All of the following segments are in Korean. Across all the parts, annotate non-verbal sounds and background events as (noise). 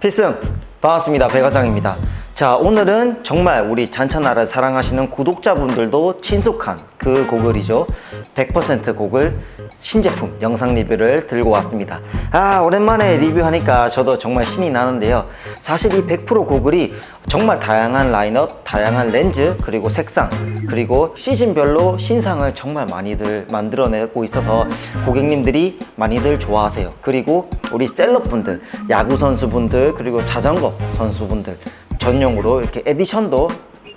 필승 반갑습니다. 배과장입니다 자 오늘은 정말 우리 잔차나를 사랑하시는 구독자분들도 친숙한 그 고글이죠. 100% 고글 신제품 영상 리뷰를 들고 왔습니다. 아 오랜만에 리뷰하니까 저도 정말 신이 나는데요. 사실 이 100% 고글이 정말 다양한 라인업 다양한 렌즈 그리고 색상 그리고 시즌별로 신상을 정말 많이들 만들어내고 있어서 고객님들이 많이들 좋아하세요. 그리고 우리 셀럽분들 야구 선수분들 그리고 자전거 선수분들 전용으로 이렇게 에디션도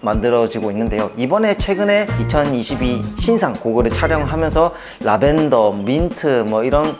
만들어지고 있는데요. 이번에 최근에 2022 신상 고글을 촬영하면서 라벤더, 민트 뭐 이런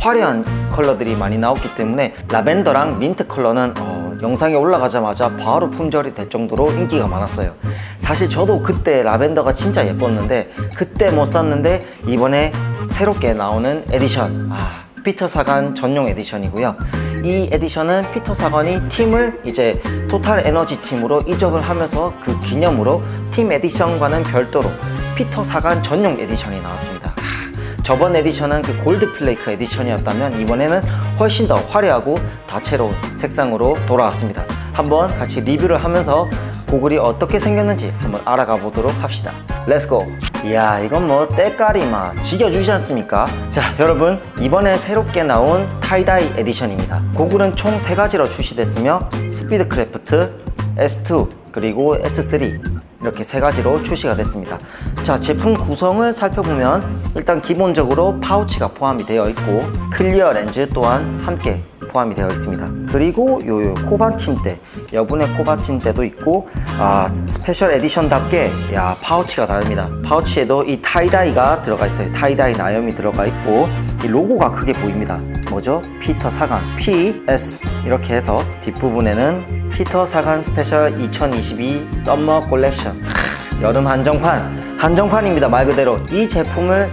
화려한 컬러들이 많이 나왔기 때문에 라벤더랑 민트 컬러는 어, 영상에 올라가자마자 바로 품절이 될 정도로 인기가 많았어요. 사실 저도 그때 라벤더가 진짜 예뻤는데 그때 못 샀는데 이번에 새롭게 나오는 에디션 아, 피터 사간 전용 에디션이고요. 이 에디션은 피터 사관이 팀을 이제 토탈 에너지 팀으로 이적을 하면서 그 기념으로 팀 에디션과는 별도로 피터 사관 전용 에디션이 나왔습니다. 하, 저번 에디션은 그 골드 플레이크 에디션이었다면 이번에는 훨씬 더 화려하고 다채로운 색상으로 돌아왔습니다. 한번 같이 리뷰를 하면서 고글이 어떻게 생겼는지 한번 알아가 보도록 합시다. 렛츠고! 이야, 이건 뭐 때깔이 막 지겨주지 않습니까? 자, 여러분, 이번에 새롭게 나온 타이다이 에디션입니다. 고글은 총세 가지로 출시됐으며, 스피드크래프트, S2, 그리고 S3, 이렇게 세 가지로 출시가 됐습니다. 자, 제품 구성을 살펴보면 일단 기본적으로 파우치가 포함이 되어 있고 클리어 렌즈 또한 함께 포함이 되어 있습니다. 그리고 요, 요 코받침대, 여분의 코받침대도 있고 아, 스페셜 에디션답게 야 파우치가 다릅니다. 파우치에도 이 타이다이가 들어가 있어요. 타이다이 나염이 들어가 있고 이 로고가 크게 보입니다. 뭐죠? 피터 사간 PS 이렇게 해서 뒷부분에는 피터 사간 스페셜 2022 썸머 콜렉션 크, 여름 한정판 한정판입니다 말 그대로 이 제품을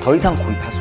더 이상 구입할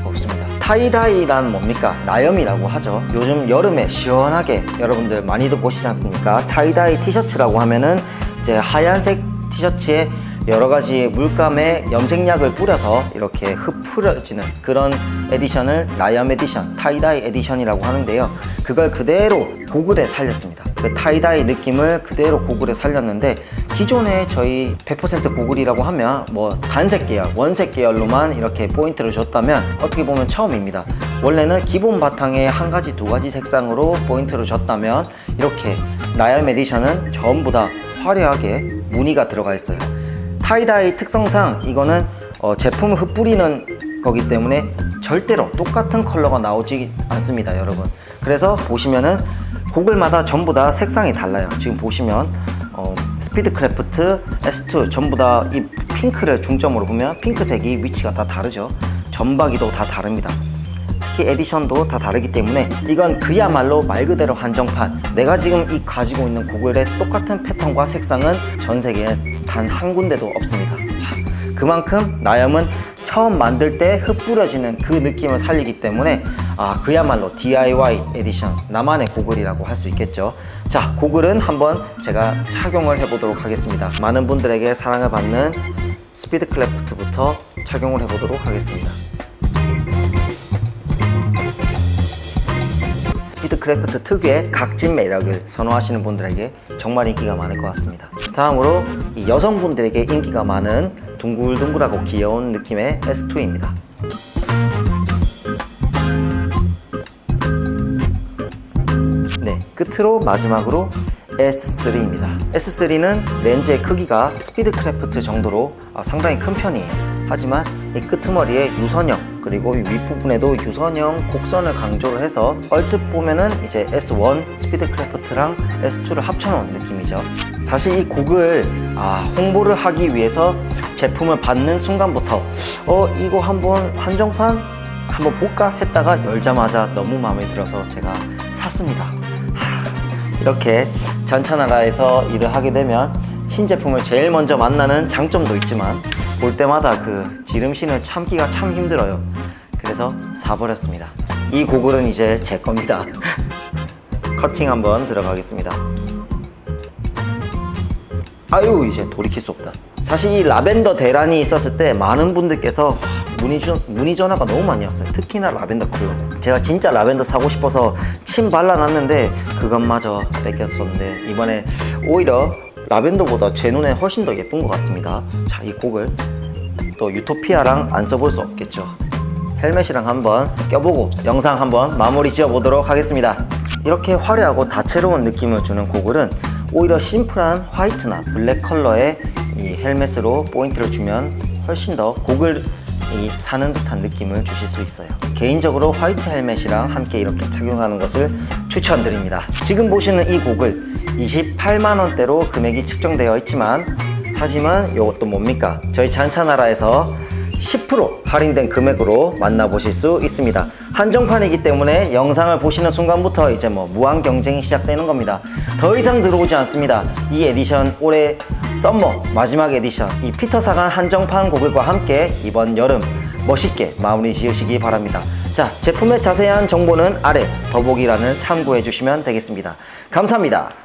타이다이란 뭡니까 나염이라고 하죠 요즘 여름에 시원하게 여러분들 많이들 보시지 않습니까 타이다이 티셔츠라고 하면은 이제 하얀색 티셔츠에 여러 가지 물감에 염색약을 뿌려서 이렇게 흡풀어지는 그런 에디션을 나염 에디션, 타이다이 에디션이라고 하는데요. 그걸 그대로 고글에 살렸습니다. 그 타이다이 느낌을 그대로 고글에 살렸는데 기존에 저희 100% 고글이라고 하면 뭐 단색 계열, 원색 계열로만 이렇게 포인트를 줬다면 어떻게 보면 처음입니다. 원래는 기본 바탕에 한 가지, 두 가지 색상으로 포인트를 줬다면 이렇게 나염 에디션은 전부 다 화려하게 무늬가 들어가 있어요. 타이다이 특성상 이거는 어, 제품을 흩뿌리는 거기 때문에 절대로 똑같은 컬러가 나오지 않습니다, 여러분. 그래서 보시면은 고글마다 전부 다 색상이 달라요. 지금 보시면 어, 스피드크래프트 S2 전부 다 이 핑크를 중점으로 보면 핑크색이 위치가 다 다르죠. 전박이도 다 다릅니다. 특히 에디션도 다 다르기 때문에 이건 그야말로 말 그대로 한정판 내가 지금 이 가지고 있는 고글의 똑같은 패턴과 색상은 전 세계에 단 한 군데도 없습니다 자 그만큼 나염은 처음 만들 때 흩뿌려지는 그 느낌을 살리기 때문에 아 그야말로 DIY 에디션 나만의 고글이라고 할 수 있겠죠 자 고글은 한번 제가 착용을 해 보도록 하겠습니다 많은 분들에게 사랑을 받는 스피드 클래프트부터 착용을 해 보도록 하겠습니다 스피드 크래프트 특유의 각진 매력을 선호하시는 분들에게 정말 인기가 많을 것 같습니다. 다음으로 이 여성분들에게 인기가 많은 둥글둥글하고 귀여운 느낌의 S2입니다. 끝으로 마지막으로 S3입니다. S3는 렌즈의 크기가 스피드크래프트 정도로 아, 상당히 큰 편이에요. 하지만 이 끄트머리에 유선형 그리고 이 윗부분에도 유선형 곡선을 강조를 해서 얼뜻 보면은 이제 S1 스피드크래프트랑 S2를 합쳐놓은 느낌이죠. 사실 이 곡을 아, 홍보를 하기 위해서 제품을 받는 순간부터 어 이거 한번 한정판 한번 볼까 했다가 열자마자 너무 마음에 들어서 제가 샀습니다. 하, 이렇게 전차나라에서 일을 하게 되면 신제품을 제일 먼저 만나는 장점도 있지만 볼 때마다 그 지름신을 참기가 참 힘들어요. 그래서 사버렸습니다. 이 고글은 이제 제 겁니다. (laughs) 커팅 한번 들어가겠습니다. 아유 이제 돌이킬 수 없다. 사실 이 라벤더 대란이 있었을 때 많은 분들께서 문의, 주, 문의 전화가 너무 많이 왔어요. 특히나 라벤더 컬러. 제가 진짜 라벤더 사고 싶어서 침 발라놨는데 그것마저 뺏겼었는데 이번에 오히려 라벤더보다 제 눈에 훨씬 더 예쁜 것 같습니다. 자, 이 곡을 또 유토피아랑 안 써볼 수 없겠죠. 헬멧이랑 한번 껴보고 영상 한번 마무리 지어보도록 하겠습니다. 이렇게 화려하고 다채로운 느낌을 주는 고글은 오히려 심플한 화이트나 블랙 컬러의 이 헬멧으로 포인트를 주면 훨씬 더 고글이 사는 듯한 느낌을 주실 수 있어요. 개인적으로 화이트 헬멧이랑 함께 이렇게 착용하는 것을 추천드립니다. 지금 보시는 이 고글 28만 원대로 금액이 측정되어 있지만 하지만 이것도 뭡니까? 저희 잔차나라에서 10% 할인된 금액으로 만나보실 수 있습니다. 한정판이기 때문에 영상을 보시는 순간부터 이제 뭐 무한 경쟁이 시작되는 겁니다. 더 이상 들어오지 않습니다. 이 에디션 올해 썸머 마지막 에디션 이 피터 사간 한정판 고글과 함께 이번 여름 멋있게 마무리 지으시기 바랍니다. 자, 제품의 자세한 정보는 아래 더보기란을 참고해 주시면 되겠습니다. 감사합니다.